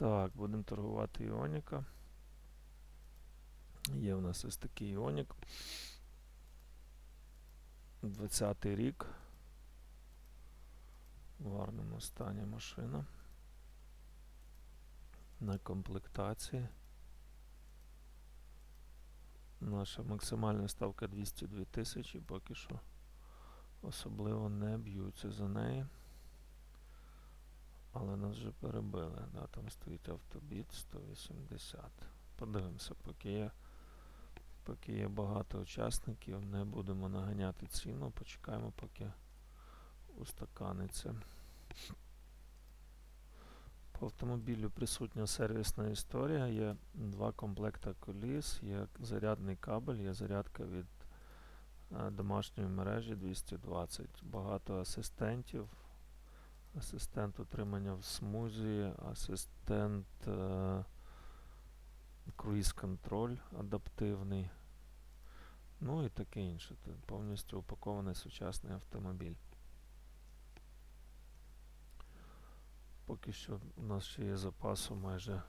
Так, будемо торгувати Іоніка. Є у нас ось такий Іонік. 20-й рік. В гарному стані машина. На комплектації. Наша максимальна ставка 202 тисячі, поки що особливо не б'ються за неї. Але нас вже перебили. Да, там стоїть автобіт 180. Подивимося, поки є, поки є багато учасників, не будемо наганяти ціну, почекаємо, поки устаканиться. По автомобілю присутня сервісна історія, є два комплекта коліс, є зарядний кабель, є зарядка від е, домашньої мережі 220. Багато асистентів. Асистент утримання в смузі, асистент е, круїз-контроль адаптивний. Ну і таке інше. Тут повністю упакований сучасний автомобіль. Поки що у нас ще є запасу майже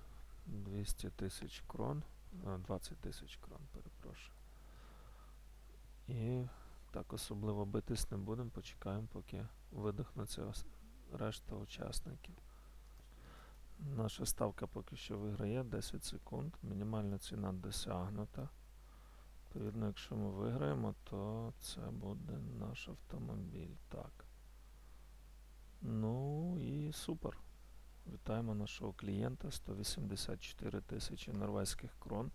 200 тисяч крон. 20 тисяч крон, перепрошую. І так особливо битись не будемо, почекаємо, поки видихнуться решта учасників. Наша ставка поки що виграє 10 секунд. Мінімальна ціна досягнута. Відповідно, якщо ми виграємо, то це буде наш автомобіль. Так. Ну і супер. Вітаємо нашого клієнта 184 тисячі норвезьких крон.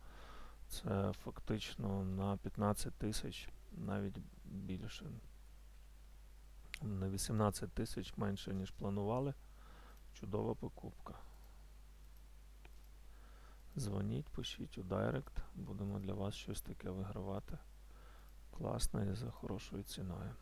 Це фактично на 15 тисяч, навіть більше. На 18 тисяч менше, ніж планували. Чудова покупка. Дзвоніть, пишіть у Direct, Будемо для вас щось таке вигравати. Класно і за хорошою ціною.